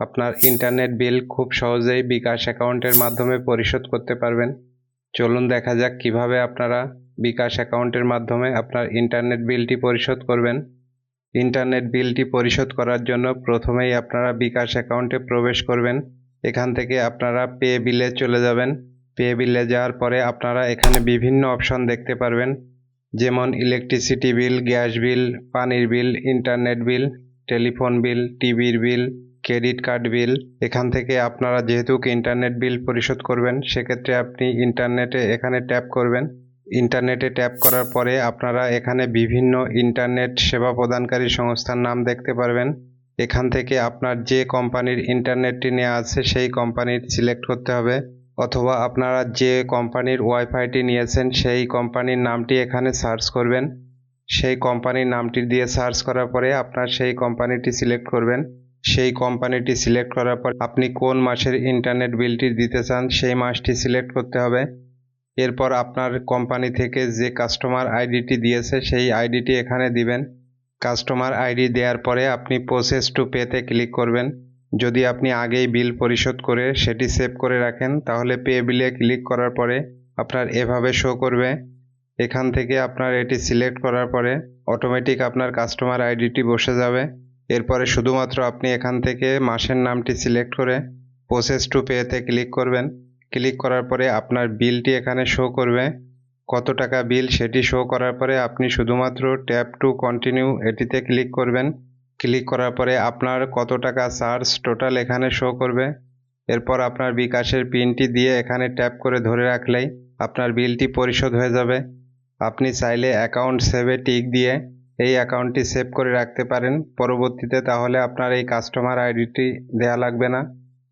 আপনার internet bill খুব সহজেই বিকাশ অ্যাকাউন্টের মাধ্যমে পরিশোধ করতে পারবেন। চলুন দেখা যাক কীভাবে আপনারা বিকাশ অ্যাকাউন্টের মাধ্যমে আপনার ইন্টারনেট বিলটি পরিশোধ করবেন। ইন্টারনেট বিলটি পরিশোধ করার জন্য প্রথমেই আপনারা বিকাশ অ্যাকাউন্টে প্রবেশ করবেন। এখান থেকে আপনারা পে বিলে চলে যাবেন। পে বিলে যাওয়ার পরে আপনারা এখানে বিভিন্ন অপশন দেখতে পারবেন। যেমন ইলেকট্রিসিটি বিল গ্যাস বিল পানির bill internet bill telephone bill টিভির বিল ক্রেডিট কার্ড বিল, এখান থেকে আপনারা যেহেতু ইন্টারনেট বিল পরিশোধ করবেন, সেক্ষেত্রে আপনি ইন্টারনেটে এখানে ট্যাপ করবেন। ইন্টারনেটে ট্যাপ করার পরে আপনারা এখানে বিভিন্ন ইন্টারনেট সেবা প্রদানকারী সংস্থার নাম দেখতে পারবেন। এখান থেকে আপনার যে কোম্পানির ইন্টারনেটটি নেওয়া আছে, সেই কোম্পানির সিলেক্ট করতে হবে। অথবা আপনারা যে কোম্পানির ওয়াইফাইটি নিয়েছেন, সেই কোম্পানির নামটি এখানে সার্চ করবেন। সেই কোম্পানির নামটি দিয়ে সার্চ করার পরে আপনার সেই কোম্পানিটি সিলেক্ট করবেন। সেই কোম্পানিটি সিলেক্ট করার পর আপনি কোন মাসের ইন্টারনেট বিলটি দিতে চান, সেই মাসটি সিলেক্ট করতে হবে। এরপর আপনার কোম্পানি থেকে যে কাস্টমার আইডিটি দিয়েছে, সেই আইডিটি এখানে দিবেন। কাস্টমার আইডি দেওয়ার পরে আপনি প্রসেস টু পেতে ক্লিক করবেন। যদি আপনি আগেই বিল পরিশোধ করে সেটি সেভ করে রাখেন, তাহলে পে বিলে ক্লিক করার পরে আপনার এভাবে শো করবে। এখান থেকে আপনার এটি সিলেক্ট করার পরে অটোমেটিক আপনার কাস্টমার আইডিটি বসে যাবে। এরপরে শুধুমাত্র আপনি এখান থেকে মাসের নামটি সিলেক্ট করে প্রসেস টু পেতে ক্লিক করবেন। ক্লিক করার পরে আপনার বিলটি এখানে শো করবে। কত টাকা বিল সেটি শো করার পরে আপনি শুধুমাত্র ট্যাপ টু কন্টিনিউ এটিতে ক্লিক করবেন। ক্লিক করার পরে আপনার কত টাকা চার্জ টোটাল এখানে শো করবে। এরপর আপনার বিকাশের পিনটি দিয়ে এখানে ট্যাপ করে ধরে রাখলেই আপনার বিলটি পরিশোধ হয়ে যাবে। আপনি চাইলে অ্যাকাউন্ট সেভে টিক দিয়ে এই অ্যাকাউন্টটি সেভ করে রাখতে পারেন। পরবর্তীতে তাহলে আপনার এই কাস্টমার আইডিটি দেয়া লাগবে না।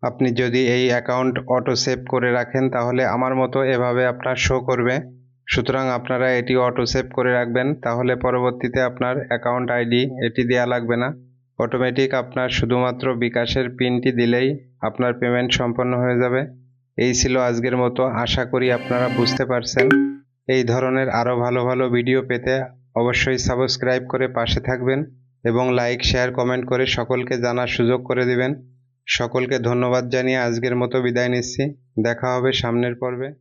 আপনি যদি এই অ্যাকাউন্ট অটো সেভ করে রাখেন, তাহলে আমার মতো এভাবে আপনার শো করবে। সুতরাং আপনারা এটি অটো সেভ করে রাখবেন। তাহলে পরবর্তীতে আপনার অ্যাকাউন্ট আইডি এটি দেয়া লাগবে না। অটোমেটিক আপনার শুধুমাত্র বিকাশের পিনটি দিলেই আপনার পেমেন্ট সম্পন্ন হয়ে যাবে। এই ছিল আজকের মতো। আশা করি আপনারা বুঝতে পারছেন। এই ধরনের আরও ভালো ভালো ভিডিও পেতে অবশ্যই সাবস্ক্রাইব করে পাশে থাকবেন এবং লাইক, শেয়ার, কমেন্ট করে সকলকে জানার সুযোগ করে দিবেন। সকলকে ধন্যবাদ জানিয়ে আজকের মতো বিদায় নিচ্ছি। দেখা হবে সামনের পর্বে।